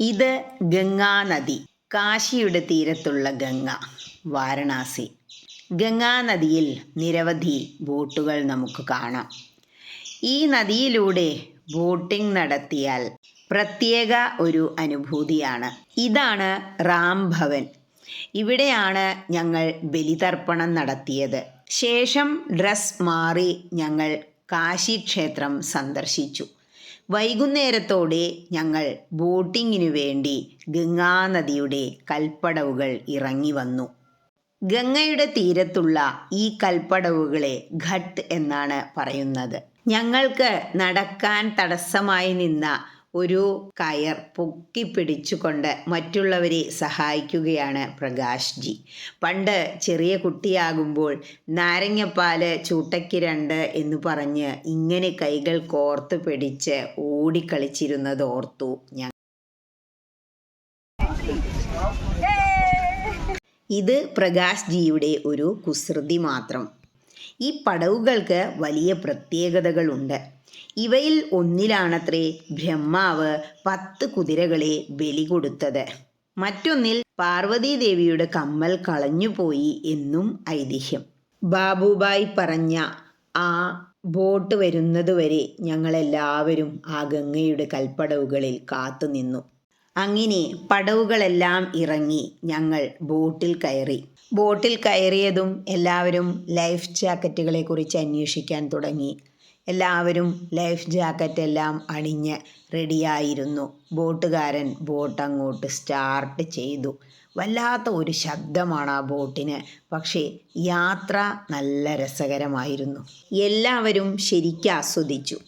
ഇത് ഗംഗാനദി കാശിയുടെ തീരത്തുള്ള ഗംഗ വാരണാസി. ഗംഗാനദിയിൽ നിരവധി ബോട്ടുകൾ നമുക്ക് കാണാം. ഈ നദിയിലൂടെ ബോട്ടിംഗ് നടത്തിയാൽ പ്രത്യേക ഒരു അനുഭൂതിയാണ്. ഇതാണ് റാം ഭവൻ. ഇവിടെയാണ് ഞങ്ങൾ ബലിതർപ്പണം നടത്തിയത്. ശേഷം ഡ്രസ് മാറി ഞങ്ങൾ കാശി ക്ഷേത്രം സന്ദർശിച്ചു. വൈകുന്നേരത്തോടെ ഞങ്ങൾ ബോട്ടിങ്ങിനു വേണ്ടി ഗംഗാനദിയുടെ കൽപ്പടവുകൾ ഇറങ്ങി വന്നു. ഗംഗയുടെ തീരത്തുള്ള ഈ കൽപ്പടവുകളെ ഘട്ട് എന്നാണ് പറയുന്നത്. ഞങ്ങൾക്ക് നടക്കാൻ തടസ്സമായി നിന്ന ഒരു കയർ പൊക്കി പിടിച്ചുകൊണ്ട് മറ്റുള്ളവരെ സഹായിക്കുകയാണ് പ്രകാശ് ജി പണ്ട് ചെറിയ കുട്ടിയാകുമ്പോൾ നാരങ്ങപ്പാൽ ചൂട്ടയ്ക്ക് രണ്ട് എന്ന് പറഞ്ഞ് ഇങ്ങനെ കൈകൾ കോർത്ത് പിടിച്ച് ഓടിക്കളിച്ചിരുന്നത് ഓർത്തു ഞാൻ. ഇത് പ്രകാശ് ജിയുടെ ഒരു കുസൃതി മാത്രം. ഈ പടവുകൾക്ക് വലിയ പ്രത്യേകതകളുണ്ട്. ഇവയിൽ ഒന്നിലാണത്രേ ബ്രഹ്മാവ് പത്ത് കുതിരകളെ ബലി കൊടുത്തത്. മറ്റൊന്നിൽ പാർവതീദേവിയുടെ കമ്മൽ കളഞ്ഞുപോയി എന്നും ഐതിഹ്യം. ബാബുബായ് പറഞ്ഞ ആ ബോട്ട് വരുന്നതുവരെ ഞങ്ങളെല്ലാവരും ആ ഗംഗയുടെ കൽപ്പടവുകളിൽ കാത്തുനിന്നു അങ്ങനെ പടവുകളെല്ലാം ഇറങ്ങി ഞങ്ങൾ ബോട്ടിൽ കയറി. ബോട്ടിൽ കയറിയതും എല്ലാവരും ലൈഫ് ജാക്കറ്റുകളെ കുറിച്ച് അന്വേഷിക്കാൻ തുടങ്ങി. എല്ലാവരും ലൈഫ് ജാക്കറ്റ് എല്ലാം അണിഞ്ഞ് റെഡിയായിരുന്നു. ബോട്ടുകാരൻ ബോട്ട് അങ്ങോട്ട് സ്റ്റാർട്ട് ചെയ്തു. വല്ലാത്ത ഒരു ശബ്ദമാണ് ആ ബോട്ടിന്. പക്ഷേ യാത്ര നല്ല രസകരമായിരുന്നു. എല്ലാവരും ശരിക്കും ആസ്വദിച്ചു.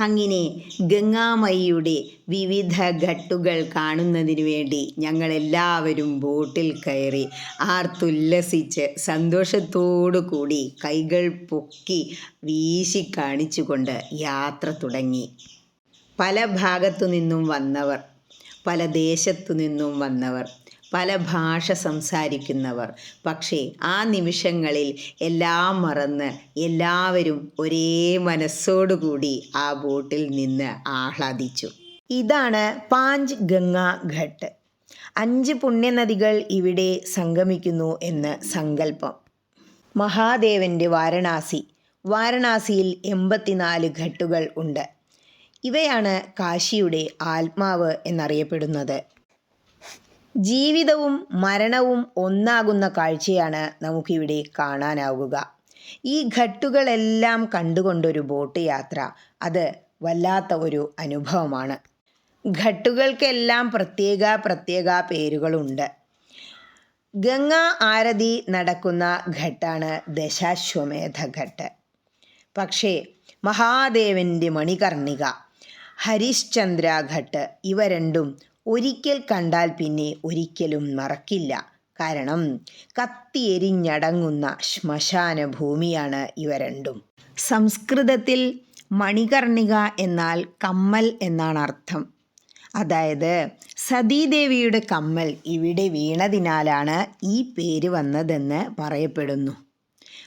അങ്ങനെ ഗംഗാമയിയുടെ വിവിധ ഘട്ടുകൾ കാണുന്നതിനു വേണ്ടി ഞങ്ങളെല്ലാവരും ബോട്ടിൽ കയറി ആർത്തുല്ലസിച്ച് സന്തോഷത്തോടു കൂടി കൈകൾ പൊക്കി വീശി കാണിച്ചുകൊണ്ട് യാത്ര തുടങ്ങി. പല ഭാഗത്തു നിന്നും വന്നവർ പല ദേശത്തു നിന്നും വന്നവർ പല ഭാഷ സംസാരിക്കുന്നവർ. പക്ഷേ ആ നിമിഷങ്ങളിൽ എല്ലാം മറന്ന് എല്ലാവരും ഒരേ മനസ്സോടുകൂടി ആ ബോട്ടിൽ നിന്ന് ആഹ്ലാദിച്ചു. ഇതാണ് പാഞ്ച് ഗംഗാ ഘട്ട്. അഞ്ച് പുണ്യനദികൾ ഇവിടെ സംഗമിക്കുന്നു എന്ന് സങ്കല്പം. മഹാദേവന്റെ വാരണാസി. വാരണാസിയിൽ എൺപത്തിനാല് ഘട്ടുകൾ ഉണ്ട്. ഇവയാണ് കാശിയുടെ ആത്മാവ് എന്നറിയപ്പെടുന്നത്. ജീവിതവും മരണവും ഒന്നാകുന്ന കാഴ്ചയാണ് നമുക്കിവിടെ കാണാനാവുക. ഈ ഘട്ടുകളെല്ലാം കണ്ടുകൊണ്ടൊരു ബോട്ട് യാത്ര അത് വല്ലാത്ത ഒരു അനുഭവമാണ്. ഘട്ടുകൾക്കെല്ലാം പ്രത്യേക പ്രത്യേക പേരുകളുണ്ട്. ഗംഗാ ആരതി നടക്കുന്ന ഘട്ടാണ് ദശാശ്വമേധ ഘട്ട്. പക്ഷേ മഹാദേവന്റെ മണികർണിക ഹരിശ്ചന്ദ്ര ഘട്ട് ഇവ രണ്ടും ഒരിക്കൽ കണ്ടാൽ പിന്നെ ഒരിക്കലും മറക്കില്ല. കാരണം കത്തിയെരിഞ്ഞടങ്ങുന്ന ശ്മശാന ഭൂമിയാണ് ഇവ രണ്ടും. സംസ്കൃതത്തിൽ മണികർണിക എന്നാൽ കമ്മൽ എന്നാണ് അർത്ഥം. അതായത് സതീദേവിയുടെ കമ്മൽ ഇവിടെ വീണതിനാലാണ് ഈ പേര് വന്നതെന്ന് പറയപ്പെടുന്നു.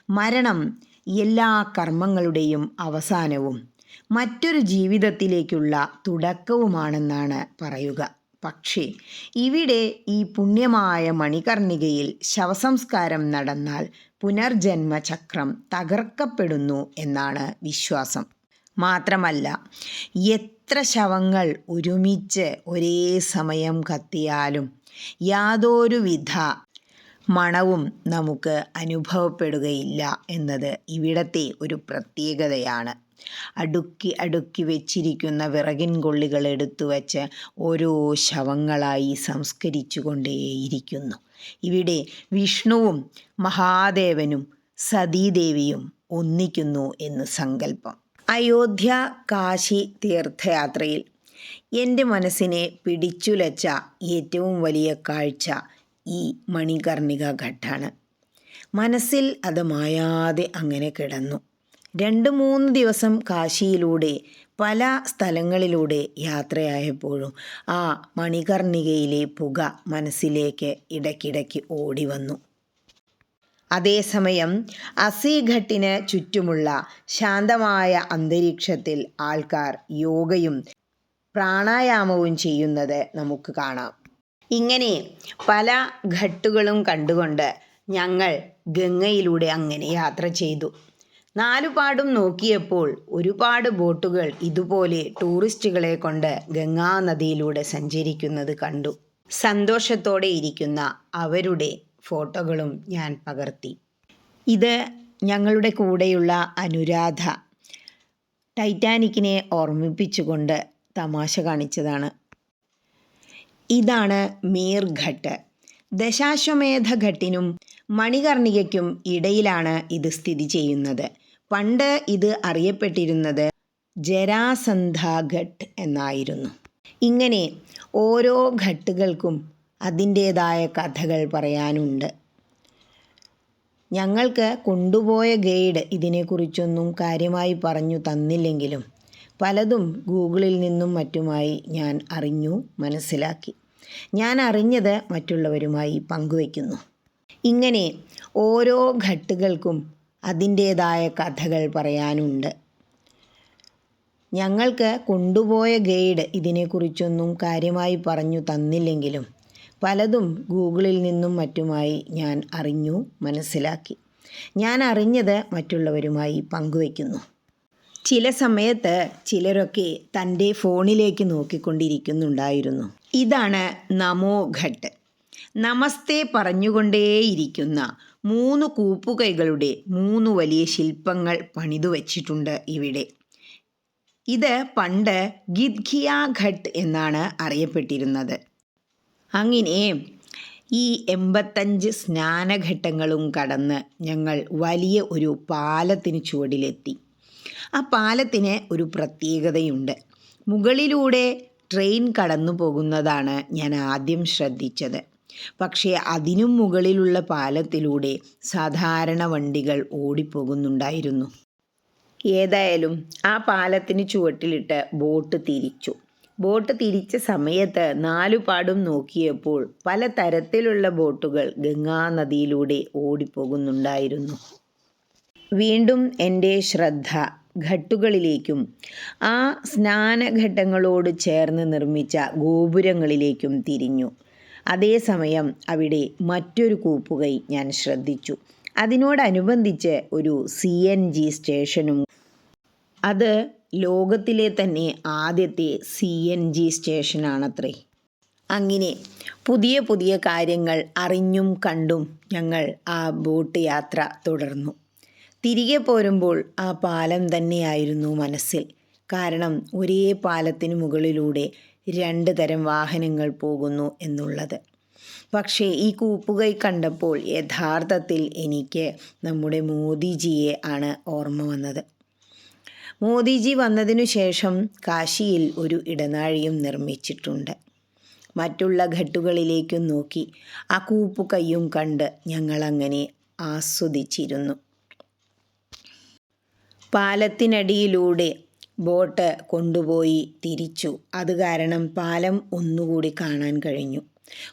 മരണം എല്ലാ കർമ്മങ്ങളുടെയും അവസാനവും മറ്റൊരു ജീവിതത്തിലേക്കുള്ള തുടക്കവുമാണെന്നാണ് പറയുക. പക്ഷേ ഇവിടെ ഈ പുണ്യമായ മണികർണികയിൽ ശവസംസ്കാരം നടന്നാൽ പുനർജന്മചക്രം തകർക്കപ്പെടുന്നു എന്നാണ് വിശ്വാസം. മാത്രമല്ല എത്ര ശവങ്ങൾ ഒരുമിച്ച് ഒരേ സമയം കത്തിയാലും യാതൊരുവിധ മണവും നമുക്ക് അനുഭവപ്പെടുകയില്ല എന്നത് ഇവിടത്തെ ഒരു പ്രത്യേകതയാണ്. അടുക്കി അടുക്കി വെച്ചിരിക്കുന്ന വിറകിൻ കൊള്ളികൾ എടുത്തു വച്ച് ഓരോ ശവങ്ങളായി സംസ്കരിച്ചു കൊണ്ടേയിരിക്കുന്നു. ഇവിടെ വിഷ്ണുവും മഹാദേവനും സതീദേവിയും ഒന്നിക്കുന്നു എന്ന് സങ്കല്പം. അയോധ്യ കാശി തീർത്ഥയാത്രയിൽ എന്റെ മനസ്സിനെ പിടിച്ചുലച്ച ഏറ്റവും വലിയ കാഴ്ച ഈ മണികർണിക ഘട്ടാണ് മനസ്സിൽ അത് മായാതെ അങ്ങനെ കിടന്നു. രണ്ട് മൂന്ന് ദിവസം കാശിയിലൂടെ പല സ്ഥലങ്ങളിലൂടെ യാത്രയായപ്പോഴും ആ മണികർണികയിലെ പുക മനസ്സിലേക്ക് ഇടയ്ക്കിടയ്ക്ക് ഓടി വന്നു അതേസമയം അസീഘട്ടിന് ചുറ്റുമുള്ള ശാന്തമായ അന്തരീക്ഷത്തിൽ ആൾക്കാർ യോഗയും പ്രാണായാമവും ചെയ്യുന്നത് നമുക്ക് കാണാം. ഇങ്ങനെ പല ഘട്ടുകളും കണ്ടുകൊണ്ട് ഞങ്ങൾ ഗംഗയിലൂടെ അങ്ങനെ യാത്ര ചെയ്തു. നാലുപാടും നോക്കിയപ്പോൾ ഒരുപാട് ബോട്ടുകൾ ഇതുപോലെ ടൂറിസ്റ്റുകളെ കൊണ്ട് ഗംഗാ നദിയിലൂടെ സഞ്ചരിക്കുന്നത് കണ്ടു. സന്തോഷത്തോടെ ഇരിക്കുന്ന അവരുടെ ഫോട്ടോകളും ഞാൻ പകർത്തി. ഇത് ഞങ്ങളുടെ കൂടെയുള്ള അനുരാധ. ടൈറ്റാനിക്കിനെ ഓർമ്മിപ്പിച്ചുകൊണ്ട് തമാശ കാണിച്ചതാണ്. ഇതാണ് മീർഘട്ട് ദശാശ്വമേധ ഘട്ടിനും മണികർണികയ്ക്കും ഇടയിലാണ് ഇത് സ്ഥിതി ചെയ്യുന്നത്. പണ്ട് ഇത് അറിയപ്പെട്ടിരുന്നത് ജരാസന്ധാഘട്ട് എന്നായിരുന്നു. ഇങ്ങനെ ഓരോ ഘട്ടുകൾക്കും അതിന്റേതായ കഥകൾ പറയാനുണ്ട്. ഞങ്ങൾക്ക് കൊണ്ടുപോയ ഗൈഡ് ഇതിനെക്കുറിച്ചൊന്നും കാര്യമായി പറഞ്ഞു തന്നില്ലെങ്കിലും പലതും ഗൂഗിളിൽ നിന്നും മറ്റുമായി ഞാൻ അറിഞ്ഞു മനസ്സിലാക്കി. ഞാൻ അറിഞ്ഞത് മറ്റുള്ളവരുമായി പങ്കുവയ്ക്കുന്നു. ഇങ്ങനെ ഓരോ ഘട്ടുകൾക്കും അതിന്റേതായ കഥകൾ പറയാനുണ്ട്. ഞങ്ങൾക്ക് കൊണ്ടുപോയ ഗൈഡ് ഇതിനെക്കുറിച്ചൊന്നും കാര്യമായി പറഞ്ഞു തന്നില്ലെങ്കിലും പലതും ഗൂഗിളിൽ നിന്നും മറ്റുമായി ഞാൻ അറിഞ്ഞു മനസ്സിലാക്കി. ഞാൻ അറിഞ്ഞത് മറ്റുള്ളവരുമായി പങ്കുവയ്ക്കുന്നു. ചില സമയത്ത് ചിലരൊക്കെ തന്റെ ഫോണിലേക്ക് നോക്കിക്കൊണ്ടിരിക്കുന്നുണ്ടായിരുന്നു. ഇതാണ് നമോ ഘട്ട്. നമസ്തേ പറഞ്ഞുകൊണ്ടേയിരിക്കുന്ന മൂന്ന് കൂപ്പുകൈകളുടെ മൂന്ന് വലിയ ശില്പങ്ങൾ പണിതു വച്ചിട്ടുണ്ട് ഇവിടെ. ഇത് പണ്ട് ഗിദ്ഖിയ ഘട്ട് എന്നാണ് അറിയപ്പെട്ടിരുന്നത്. അങ്ങനെ ഈ എൺപത്തഞ്ച് സ്നാനഘട്ടങ്ങളും കടന്ന് ഞങ്ങൾ വലിയ ഒരു പാലത്തിന് ചുവടിലെത്തി. ആ പാലത്തിന് ഒരു പ്രത്യേകതയുണ്ട്. മുകളിലൂടെ ട്രെയിൻ കടന്നു പോകുന്നതാണ് ഞാൻ ആദ്യം ശ്രദ്ധിച്ചത്. പക്ഷേ അതിനും മുകളിലുള്ള പാലത്തിലൂടെ സാധാരണ വണ്ടികൾ ഓടിപ്പോകുന്നുണ്ടായിരുന്നു. ഏതായാലും ആ പാലത്തിന് ചുവട്ടിലിട്ട് ബോട്ട് തിരിച്ചു. ബോട്ട് തിരിച്ച സമയത്ത് നാലുപാടും നോക്കിയപ്പോൾ പല തരത്തിലുള്ള ബോട്ടുകൾ ഗംഗാനദിയിലൂടെ ഓടിപ്പോകുന്നുണ്ടായിരുന്നു. വീണ്ടും എന്റെ ശ്രദ്ധ ഘട്ടുകളിലേക്കും ആ സ്നാനഘട്ടങ്ങളോട് ചേർന്ന് നിർമ്മിച്ച ഗോപുരങ്ങളിലേക്കും തിരിഞ്ഞു. അതേസമയം അവിടെ മറ്റൊരു കൂപ്പുകൈ ഞാൻ ശ്രദ്ധിച്ചു. അതിനോടനുബന്ധിച്ച് ഒരു സി എൻ ജി സ്റ്റേഷനും. അത് ലോകത്തിലെ തന്നെ ആദ്യത്തെ സി എൻ ജി സ്റ്റേഷനാണത്രേ. അങ്ങനെ പുതിയ പുതിയ കാര്യങ്ങൾ അറിഞ്ഞും കണ്ടും ഞങ്ങൾ ആ ബോട്ട് യാത്ര തുടർന്നു. തിരികെ പോരുമ്പോൾ ആ പാലം തന്നെയായിരുന്നു മനസ്സിൽ. കാരണം ഒരേ പാലത്തിന് മുകളിലൂടെ രണ്ട് തരം വാഹനങ്ങൾ പോകുന്നു എന്നുള്ളത്. പക്ഷേ ഈ കൂപ്പുകൈ കണ്ടപ്പോൾ യഥാർത്ഥത്തിൽ എനിക്ക് നമ്മുടെ മോദിജിയെ ആണ് ഓർമ്മ വന്നത്. മോദിജി വന്നതിനു ശേഷം കാശിയിൽ ഒരു ഇടനാഴിയും നിർമ്മിച്ചിട്ടുണ്ട്. മറ്റുള്ള ഘട്ടുകളിലേക്കും നോക്കി ആ കൂപ്പുകൈയും കണ്ട് ഞങ്ങളങ്ങനെ ആസ്വദിച്ചിരുന്നു. പാലത്തിനടിയിലൂടെ ബോട്ട് കൊണ്ടുപോയി തിരിച്ചു. അത് കാരണം പാലം ഒന്നുകൂടി കാണാൻ കഴിഞ്ഞു.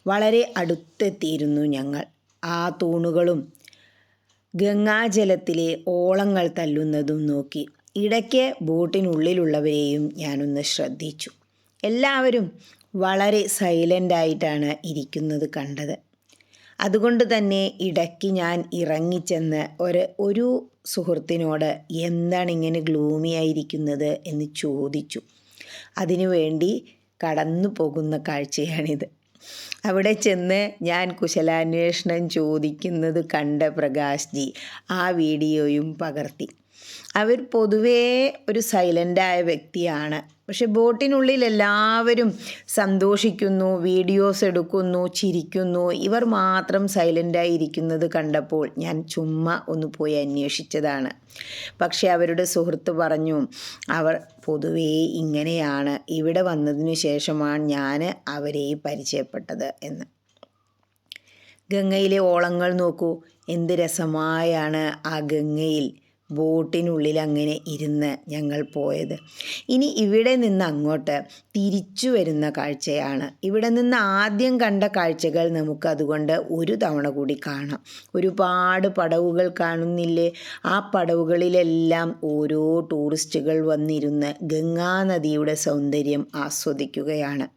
വളരെ അടുത്തെത്തിയിരുന്നു ഞങ്ങൾ. ആ തൂണുകളും ഗംഗാജലത്തിലെ ഓളങ്ങൾ തല്ലുന്നതും നോക്കി. ഇടയ്ക്ക് ബോട്ടിനുള്ളിലുള്ളവരെയും ഞാനൊന്ന് ശ്രദ്ധിച്ചു. എല്ലാവരും വളരെ സൈലന്റായിട്ടാണ് ഇരിക്കുന്നത് കണ്ടത്. അതുകൊണ്ട് തന്നെ ഇടയ്ക്ക് ഞാൻ ഇറങ്ങിച്ചെന്ന് ഒരു ഒരു സുഹൃത്തിനോട് എന്താണ് ഇങ്ങനെ ഗ്ലൂമി ആയിരിക്കുന്നത്? എന്ന് ചോദിച്ചു. അതിനുവേണ്ടി കടന്നു പോകുന്ന കാഴ്ചയാണിത്. അവിടെ ചെന്ന് ഞാൻ കുശലാന്വേഷണം ചോദിക്കുന്നത് കണ്ട പ്രകാശ് ജി ആ വീഡിയോയും പകർത്തി. അവർ പൊതുവേ ഒരു സൈലന്റായ വ്യക്തിയാണ്. പക്ഷെ ബോട്ടിനുള്ളിൽ എല്ലാവരും സന്തോഷിക്കുന്നു വീഡിയോസ് എടുക്കുന്നു ചിരിക്കുന്നു. ഇവർ മാത്രം സൈലന്റായി ഇരിക്കുന്നത് കണ്ടപ്പോൾ ഞാൻ ചുമ്മാ ഒന്ന് പോയി അന്വേഷിച്ചതാണ്. പക്ഷെ അവരുടെ സുഹൃത്ത് പറഞ്ഞു അവർ പൊതുവേ ഇങ്ങനെയാണ്. ഇവിടെ വന്നതിന് ശേഷമാണ് ഞാൻ അവരെ പരിചയപ്പെട്ടത് എന്ന്. ഗംഗയിലെ ഓളങ്ങൾ നോക്കൂ എന്ത് രസമായാണ് ആ ഗംഗയിൽ. ബോട്ടിനുള്ളിൽ അങ്ങനെ ഇരുന്ന് ഞങ്ങൾ പോയത്. ഇനി ഇവിടെ നിന്ന് അങ്ങോട്ട് തിരിച്ചു വരുന്ന കാഴ്ചയാണ്. ഇവിടെ നിന്ന് ആദ്യം കണ്ട കാഴ്ചകൾ നമുക്ക് അതുകൊണ്ട് ഒരു തവണ കൂടി കാണാം. ഒരുപാട് പടവുകൾ കാണുന്നില്ലേ? ആ പടവുകളിലെല്ലാം ഓരോ ടൂറിസ്റ്റുകൾ വന്നിരുന്ന് ഗംഗാനദിയുടെ സൗന്ദര്യം ആസ്വദിക്കുകയാണ്.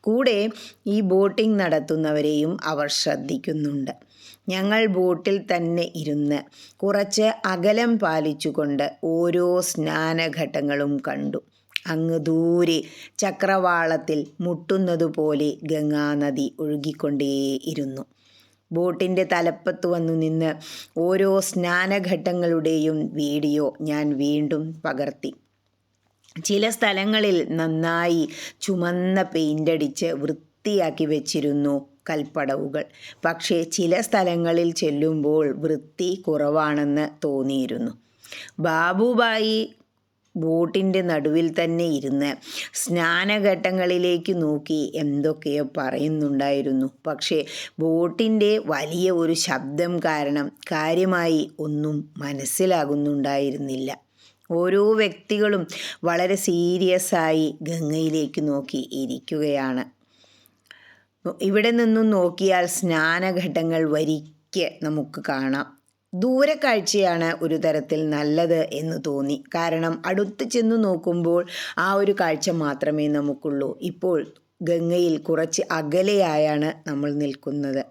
കൂടെ ഈ ബോട്ടിംഗ് നടത്തുന്നവരെയും അവർ ശ്രദ്ധിക്കുന്നുണ്ട്. ഞങ്ങൾ ബോട്ടിൽ തന്നെ ഇരുന്ന് കുറച്ച് അകലം പാലിച്ചുകൊണ്ട് ഓരോ സ്നാനഘട്ടങ്ങളും കണ്ടു. അങ്ങ് ദൂരെ ചക്രവാളത്തിൽ മുട്ടുന്നതുപോലെ ഗംഗാനദി ഒഴുകിക്കൊണ്ടേയിരുന്നു. ബോട്ടിന്റെ തലപ്പത്ത് വന്നു നിന്ന് ഓരോ സ്നാനഘട്ടങ്ങളുടെയും വീഡിയോ ഞാൻ വീണ്ടും പകർത്തി. ചില സ്ഥലങ്ങളിൽ നന്നായി ചുമന്ന പെയിന്റടിച്ച് വൃത്തിയാക്കി വെച്ചിരുന്നു കൽപ്പടവുകൾ. പക്ഷേ ചില സ്ഥലങ്ങളിൽ ചെല്ലുമ്പോൾ വൃത്തി കുറവാണെന്ന് തോന്നിയിരുന്നു. ബാബുബായി ബോട്ടിന്റെ നടുവിൽ തന്നെ ഇരുന്ന് സ്നാനഘട്ടങ്ങളിലേക്ക് നോക്കി എന്തൊക്കെയോ പറയുന്നുണ്ടായിരുന്നു. പക്ഷേ ബോട്ടിന്റെ വലിയ ഒരു ശബ്ദം കാരണം കാര്യമായി ഒന്നും മനസ്സിലാകുന്നുണ്ടായിരുന്നില്ല. ഓരോ വ്യക്തികളും വളരെ സീരിയസ് ആയി ഗംഗയിലേക്ക് നോക്കി ഇരിക്കുകയാണ്. ഇവിടെ നിന്നും നോക്കിയാൽ സ്നാനഘട്ടങ്ങൾ വരിക്ക് നമുക്ക് കാണാം. ദൂരക്കാഴ്ചയാണ് ഒരു തരത്തിൽ നല്ലത് എന്ന് തോന്നി. കാരണം അടുത്ത് ചെന്ന് നോക്കുമ്പോൾ ആ ഒരു കാഴ്ച മാത്രമേ നമുക്കുള്ളൂ. ഇപ്പോൾ ഗംഗയിൽ കുറച്ച് അകലെയായാണ് നമ്മൾ നിൽക്കുന്നത്.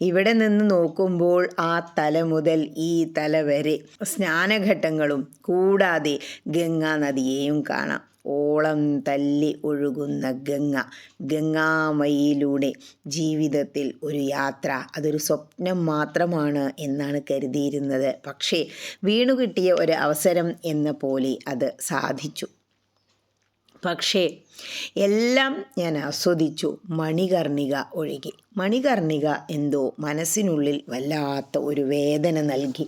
ഇവിടെ നിന്ന് നോക്കുമ്പോൾ ആ തല മുതൽ ഈ തല വരെ സ്നാനഘട്ടങ്ങളും കൂടാതെ ഗംഗാ നദിയെയും കാണാം. ഓളം തല്ലി ഒഴുകുന്ന ഗംഗ. ഗംഗാമയിലൂടെ ജീവിതത്തിൽ ഒരു യാത്ര. അതൊരു സ്വപ്നം മാത്രമാണ് എന്നാണ് കരുതിയിരുന്നത്. പക്ഷേ വീണു കിട്ടിയ ഒരു അവസരം എന്ന പോലെ അത് സാധിച്ചു. പക്ഷേ എല്ലാം ഞാൻ ആസ്വദിച്ചു. മണികർണിക ഒഴുകി. മണികർണിക എന്തോ മനസ്സിനുള്ളിൽ വല്ലാത്ത ഒരു വേദന നൽകി.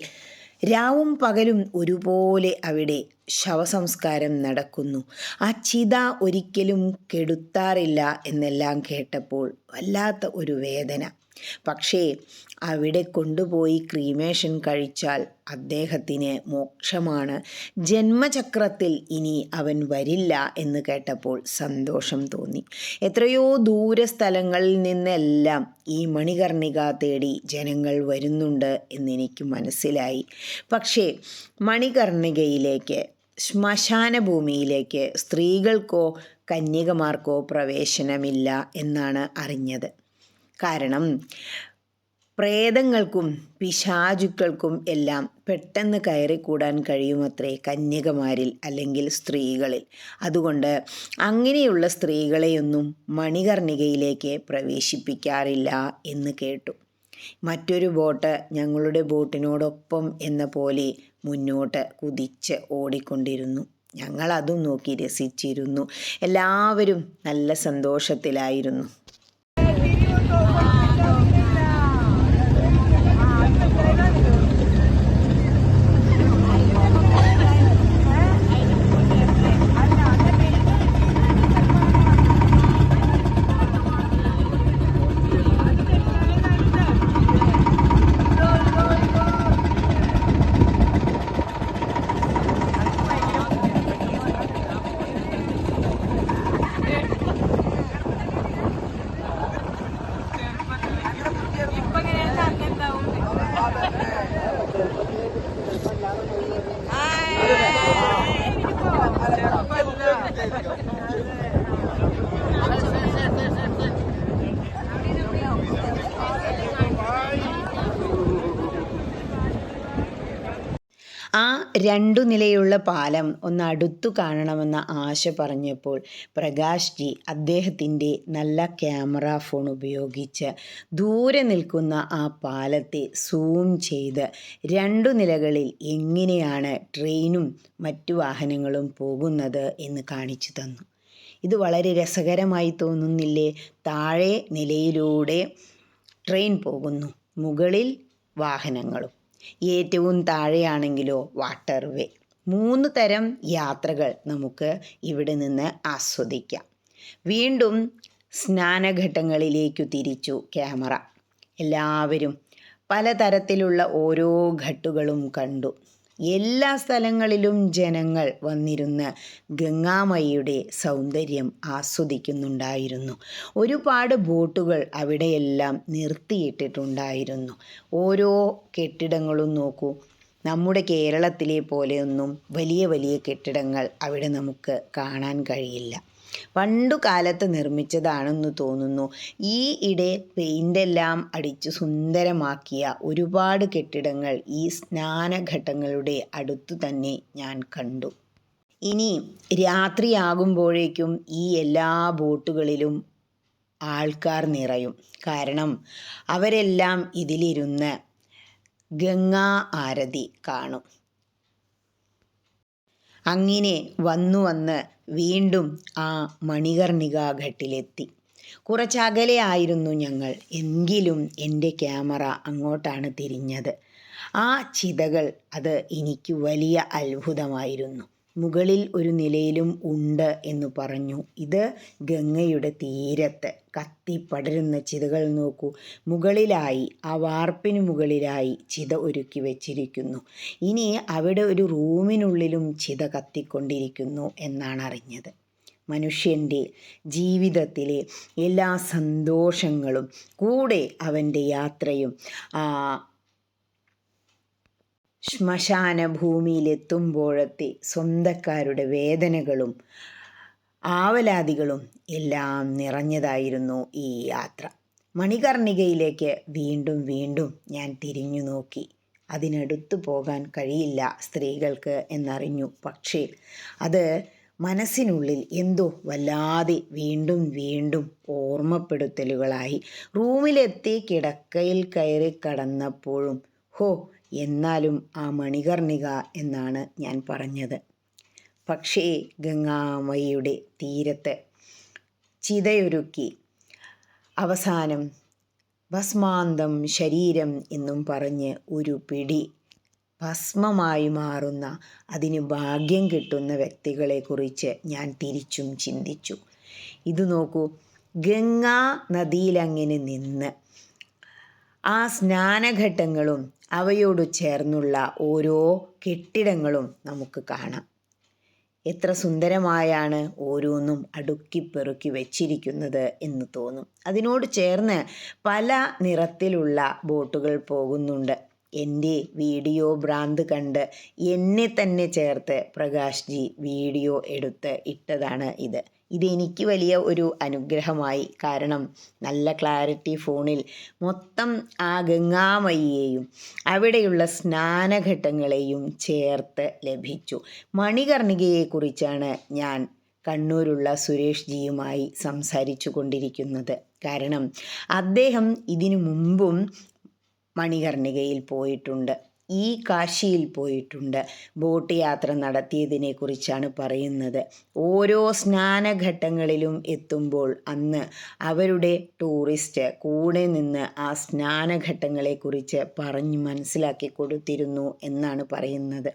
രാവും പകലും ഒരുപോലെ അവിടെ ശവസംസ്കാരം നടക്കുന്നു. ആ ചിത ഒരിക്കലും കെടുത്താറില്ല എന്നെല്ലാം കേട്ടപ്പോൾ വല്ലാത്ത ഒരു വേദന. പക്ഷേ അവിടെ കൊണ്ടുപോയി ക്രീമേഷൻ കഴിച്ചാൽ അദ്ദേഹത്തിന് മോക്ഷമാണ്. ജന്മചക്രത്തിൽ ഇനി അവൻ വരില്ല എന്ന് കേട്ടപ്പോൾ സന്തോഷം തോന്നി. എത്രയോ ദൂര സ്ഥലങ്ങളിൽ നിന്നെല്ലാം ഈ മണികർണിക തേടി ജനങ്ങൾ വരുന്നുണ്ട് എന്നെനിക്ക് മനസ്സിലായി. പക്ഷേ മണികർണികയിലേക്ക് ശ്മശാന ഭൂമിയിലേക്ക് സ്ത്രീകൾക്കോ കന്യകമാർക്കോ പ്രവേശനമില്ല എന്നാണ് അറിഞ്ഞത്. കാരണം പ്രേതങ്ങൾക്കും പിശാചുക്കൾക്കും എല്ലാം പെട്ടെന്ന് കയറിക്കൂടാൻ കഴിയുമത്രേ കന്യകമാരിൽ അല്ലെങ്കിൽ സ്ത്രീകളിൽ. അതുകൊണ്ട് അങ്ങനെയുള്ള സ്ത്രീകളെയൊന്നും മണികർണികയിലേക്ക് പ്രവേശിപ്പിക്കാറില്ല എന്ന് കേട്ടു. മറ്റൊരു ബോട്ട് ഞങ്ങളുടെ ബോട്ടിനോടൊപ്പം എന്ന പോലെ മുന്നോട്ട് കുതിച്ച് ഓടിക്കൊണ്ടിരുന്നു. ഞങ്ങൾ അതും നോക്കി രസിച്ചിരുന്നു. എല്ലാവരും നല്ല സന്തോഷത്തിലായിരുന്നു. രണ്ടു നിലയുള്ള പാലം ഒന്ന് അടുത്തു കാണണമെന്ന ആശ പറഞ്ഞപ്പോൾ പ്രകാശ് ജി അദ്ദേഹത്തിന്റെ നല്ല ക്യാമറ ഫോൺ ഉപയോഗിച്ച് ദൂരെ നിൽക്കുന്ന ആ പാലത്തെ സൂം ചെയ്ത് രണ്ടു നിലകളിൽ എങ്ങനെയാണ് ട്രെയിനും മറ്റു വാഹനങ്ങളും പോകുന്നത് എന്ന് കാണിച്ചു തന്നു. ഇത് വളരെ രസകരമായി തോന്നുന്നില്ലേ? താഴെ നിലയിലൂടെ ട്രെയിൻ പോകുന്നു. മുകളിൽ വാഹനങ്ങളും. ഏറ്റവും താഴെയാണെങ്കിലോ വാട്ടർ വേ മൂന്ന് തരം യാത്രകൾ നമുക്ക് ഇവിടെ നിന്ന് ആസ്വദിക്കാം. വീണ്ടും സ്നാനഘട്ടങ്ങളിലേക്കു തിരിച്ചു ക്യാമറ. എല്ലാവരും പലതരത്തിലുള്ള ഓരോ ഘട്ടുകളും കണ്ടു. എല്ലാ സ്ഥലങ്ങളിലും ജനങ്ങൾ വന്നിരുന്ന് ഗംഗാമയിയുടെ സൗന്ദര്യം ആസ്വദിക്കുന്നുണ്ടായിരുന്നു. ഒരുപാട് ബോട്ടുകൾ അവിടെയെല്ലാം നിർത്തിയിട്ടിട്ടുണ്ടായിരുന്നു. ഓരോ കെട്ടിടങ്ങളും നോക്കൂ. നമ്മുടെ കേരളത്തിലെ പോലെയൊന്നും വലിയ വലിയ കെട്ടിടങ്ങൾ അവിടെ നമുക്ക് കാണാൻ കഴിയില്ല. പണ്ടു കാലത്ത് നിർമ്മിച്ചതാണെന്ന് തോന്നുന്നു. ഈ ഇടെ പെയിന്റെല്ലാം അടിച്ച് സുന്ദരമാക്കിയ ഒരുപാട് കെട്ടിടങ്ങൾ ഈ സ്നാനഘട്ടങ്ങളുടെ അടുത്തു തന്നെ ഞാൻ കണ്ടു. ഇനി രാത്രിയാകുമ്പോഴേക്കും ഈ എല്ലാ ബോട്ടുകളിലും ആൾക്കാർ നിറയും. കാരണം അവരെല്ലാം ഇതിലിരുന്ന് ഗംഗാ ആരതി കാണും. അങ്ങനെ വന്നു വന്ന് വീണ്ടും ആ മണികർണികാ ഘട്ടിലെത്തി കുറച്ചകലെ ആയിരുന്നു ഞങ്ങൾ. എങ്കിലും എന്റെ ക്യാമറ അങ്ങോട്ടാണ് തിരിഞ്ഞത്. ആ ചിതകൾ അത് എനിക്ക് വലിയ അത്ഭുതമായിരുന്നു. മുകളിൽ ഒരു നിലയിലും ഉണ്ട് എന്ന് പറഞ്ഞു. ഇത് ഗംഗയുടെ തീരത്ത് കത്തി പടരുന്ന ചിതകൾ നോക്കൂ. മുകളിലായി ആ വാർപ്പിന് മുകളിലായി ചിത ഒരുക്കി വച്ചിരിക്കുന്നു. ഇനി അവിടെ ഒരു റൂമിനുള്ളിലും ചിത കത്തിക്കൊണ്ടിരിക്കുന്നു എന്നാണ് അറിഞ്ഞത്. മനുഷ്യന്റെ ജീവിതത്തിലെ എല്ലാ സന്തോഷങ്ങളും കൂടെ അവന്റെ യാത്രയും ആ ശ്മശാന ഭൂമിയിലെത്തുമ്പോഴത്തെ സ്വന്തക്കാരുടെ വേദനകളും ആവലാതികളും എല്ലാം നിറഞ്ഞതായിരുന്നു ഈ യാത്ര. മണികർണികയിലേക്ക് വീണ്ടും വീണ്ടും ഞാൻ തിരിഞ്ഞു നോക്കി. അതിനടുത്തു പോകാൻ കഴിയില്ല സ്ത്രീകൾക്ക് എന്നറിഞ്ഞു. പക്ഷേ അത് മനസ്സിനുള്ളിൽ എന്തോ വല്ലാതെ വീണ്ടും വീണ്ടും ഓർമ്മപ്പെടുത്തലുകളായി. റൂമിലെത്തി കിടക്കയിൽ കയറി കടന്നപ്പോഴും ഹോ എന്നാലും ആ മണികർണിക എന്നാണ് ഞാൻ പറഞ്ഞത്. പക്ഷേ ഗംഗാമയുടെ തീരത്ത് ചിതയൊരുക്കി അവസാനം ഭസ്മാന്തം ശരീരം എന്നും പറഞ്ഞ് ഒരു പിടി ഭസ്മമായി മാറുന്ന അതിന് ഭാഗ്യം കിട്ടുന്ന വ്യക്തികളെക്കുറിച്ച് ഞാൻ തിരിച്ചും ചിന്തിച്ചു. ഇത് നോക്കൂ ഗംഗാ നദിയിലങ്ങനെ നിന്ന് ആ സ്നാനഘട്ടങ്ങളും അവയോട് ചേർന്നുള്ള ഓരോ കെട്ടിടങ്ങളും നമുക്ക് കാണാം. എത്ര സുന്ദരമായാണ് ഓരോന്നും അടുക്കി പെറുക്കി വെച്ചിരിക്കുന്നത് എന്ന് തോന്നും. അതിനോട് ചേർന്ന് പല നിറത്തിലുള്ള ബോട്ടുകൾ പോകുന്നുണ്ട്. എന്റെ വീഡിയോ ഭ്രാന്ത് കണ്ട് എന്നെ തന്നെ ചേർത്ത് പ്രകാശ് ജി വീഡിയോ എടുത്ത് ഇട്ടതാണ് ഇത്. ഇതെനിക്ക് വലിയ ഒരു അനുഗ്രഹമായി. കാരണം നല്ല ക്ലാരിറ്റി ഫോണിൽ മൊത്തം ആ ഗംഗാമയ്യെയും അവിടെയുള്ള സ്നാനഘട്ടങ്ങളെയും ചേർത്ത് ലഭിച്ചു. മണികർണികയെക്കുറിച്ചാണ് ഞാൻ കണ്ണൂരുള്ള സുരേഷ് ജിയുമായി സംസാരിച്ചു കൊണ്ടിരിക്കുന്നത് കാരണം അദ്ദേഹം ഇതിനു മുമ്പും മണികർണികയിൽ പോയിട്ടുണ്ട്. ഈ കാശിയിൽ പോയിട്ടുണ്ട്. ബോട്ട് യാത്ര നടത്തിയതിനെക്കുറിച്ചാണ് പറയുന്നത്. ഓരോ സ്നാനഘട്ടങ്ങളിലും എത്തുമ്പോൾ അന്ന് അവരുടെ ടൂറിസ്റ്റ് കൂടെ നിന്ന് ആ സ്നാനഘട്ടങ്ങളെക്കുറിച്ച് പറഞ്ഞു മനസ്സിലാക്കി കൊടുത്തിരുന്നു എന്നാണ് പറയുന്നത്.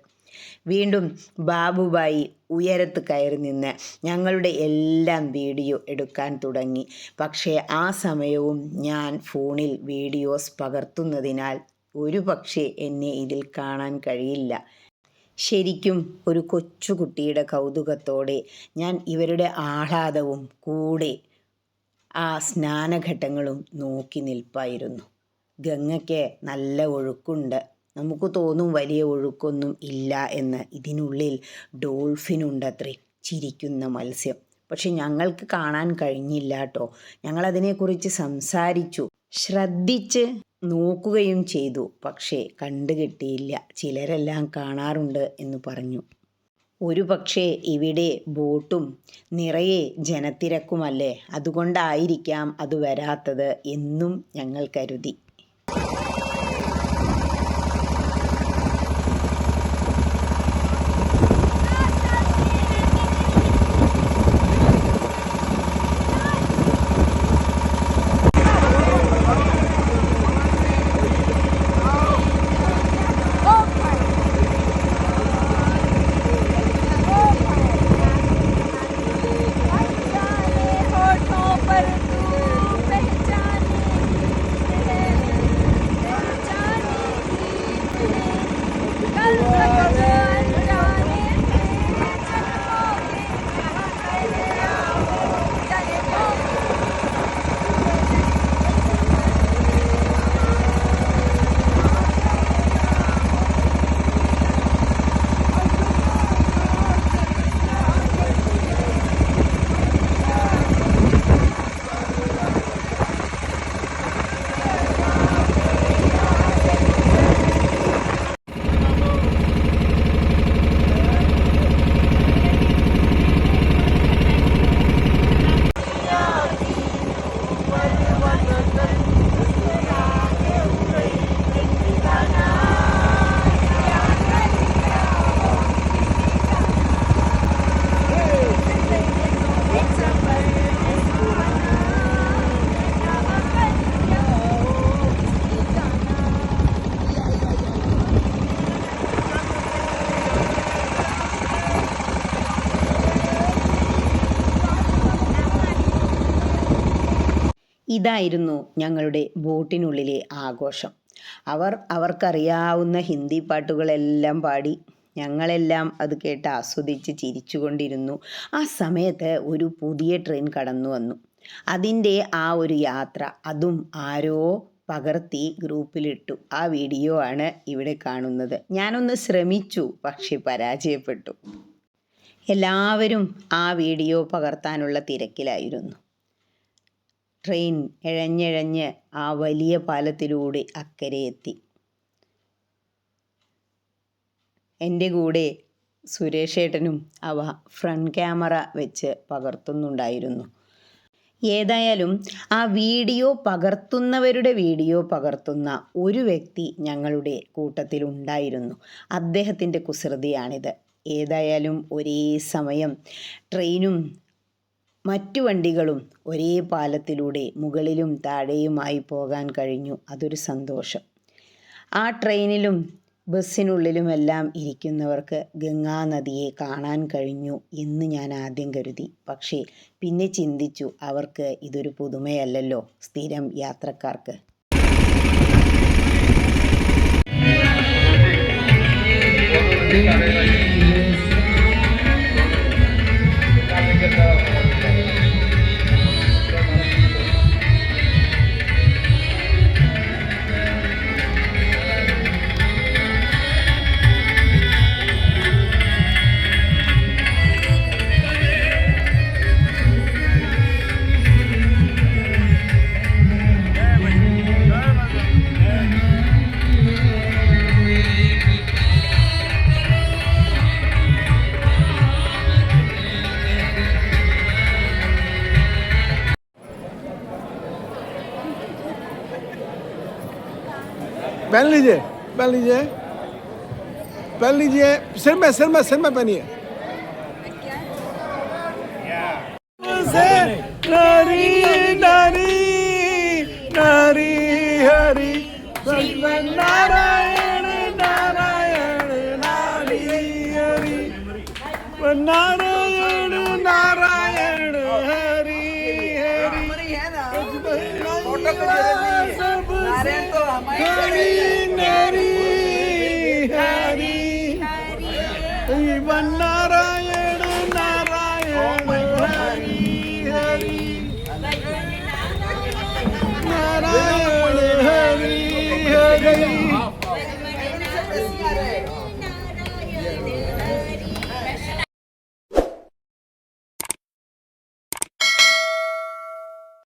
വീണ്ടും ബാബുബായി ഉയരത്ത് കയറി നിന്ന് ഞങ്ങളുടെ എല്ലാം വീഡിയോ എടുക്കാൻ തുടങ്ങി. പക്ഷേ ആ സമയവും ഞാൻ ഫോണിൽ വീഡിയോസ് പകർത്തുന്നതിനാൽ ഒരു പക്ഷേ എന്നെ ഇതിൽ കാണാൻ കഴിയില്ല. ശരിക്കും ഒരു കൊച്ചുകുട്ടിയുടെ കൗതുകത്തോടെ ഞാൻ ഇവരുടെ ആഹ്ലാദവും കൂടെ ആ സ്നാനഘട്ടങ്ങളും നോക്കി നിൽപ്പായിരുന്നു. ഗംഗയ്ക്ക് നല്ല ഒഴുക്കുണ്ട്. നമുക്ക് തോന്നും വലിയ ഒഴുക്കൊന്നും ഇല്ല എന്ന് ഇതിനുള്ളിൽ ഡോൾഫിനുണ്ടത്രേ ചിരിക്കുന്ന മത്സ്യം. പക്ഷെ ഞങ്ങൾക്ക് കാണാൻ കഴിഞ്ഞില്ല കേട്ടോ. ഞങ്ങളതിനെക്കുറിച്ച് സംസാരിച്ചു. ശ്രദ്ധിച്ച് നോക്കുകയും ചെയ്തു. പക്ഷേ കണ്ടുകിട്ടിയില്ല ചിലരെല്ലാം കാണാറുണ്ട് എന്ന് പറഞ്ഞു. ഒരു പക്ഷേ ഇവിടെ ബോട്ടും നിറയെ ജനത്തിരക്കുമല്ലേ? അതുകൊണ്ടായിരിക്കാം അത് വരാത്തത് എന്നും ഞങ്ങൾ കരുതി. ഇതായിരുന്നു ഞങ്ങളുടെ ബോട്ടിനുള്ളിലെ ആഘോഷം. അവർ അവർക്കറിയാവുന്ന ഹിന്ദി പാട്ടുകളെല്ലാം പാടി ഞങ്ങളെല്ലാം അത് കേട്ട് ആസ്വദിച്ച് ചിരിച്ചുകൊണ്ടിരുന്നു. ആ സമയത്ത് ഒരു പുതിയ ട്രെയിൻ കടന്നു വന്നു. അതിന്റെ ആ ഒരു യാത്ര അതും ആരോ പകർത്തി ഗ്രൂപ്പിലിട്ടു. ആ വീഡിയോ ആണ് ഇവിടെ കാണുന്നത്. ഞാനൊന്ന് ശ്രമിച്ചു പക്ഷെ പരാജയപ്പെട്ടു. എല്ലാവരും ആ വീഡിയോ പകർത്താനുള്ള തിരക്കിലായിരുന്നു. ട്രെയിൻ ഇഴഞ്ഞിഴഞ്ഞ് ആ വലിയ പാലത്തിലൂടെ അക്കരെ എത്തി. എന്റെ കൂടെ സുരേഷേട്ടനും അവ ഫ്രണ്ട് ക്യാമറ വെച്ച് പകർത്തുന്നുണ്ടായിരുന്നു. ഏതായാലും ആ വീഡിയോ പകർത്തുന്നവരുടെ വീഡിയോ പകർത്തുന്ന ഒരു വ്യക്തി ഞങ്ങളുടെ കൂട്ടത്തിലുണ്ടായിരുന്നു. അദ്ദേഹത്തിന്റെ കുസൃതിയാണിത്. ഏതായാലും ഒരേ സമയം ട്രെയിനും മറ്റു വണ്ടികളും ഒരേ പാലത്തിലൂടെ മുകളിലും താഴെയുമായി പോകാൻ കഴിഞ്ഞു. അതൊരു സന്തോഷം. ആ ട്രെയിനിലും ബസ്സിനുള്ളിലുമെല്ലാം ഇരിക്കുന്നവർക്ക് ഗംഗാനദിയെ കാണാൻ കഴിഞ്ഞു എന്ന് ഞാൻ ആദ്യം കരുതി. പക്ഷേ പിന്നെ ചിന്തിച്ചു അവർക്ക് ഇതൊരു പുതുമയല്ലോ സ്ഥിരം യാത്രക്കാർക്ക്. पहन लीजिए। पहन लीजिए। सिर में सिर में सिर में पहनिए। नारी नारी नारी हरि। नारायण नारायण नारी हरि। नारायण नारायण हरि हरि। सब yeah.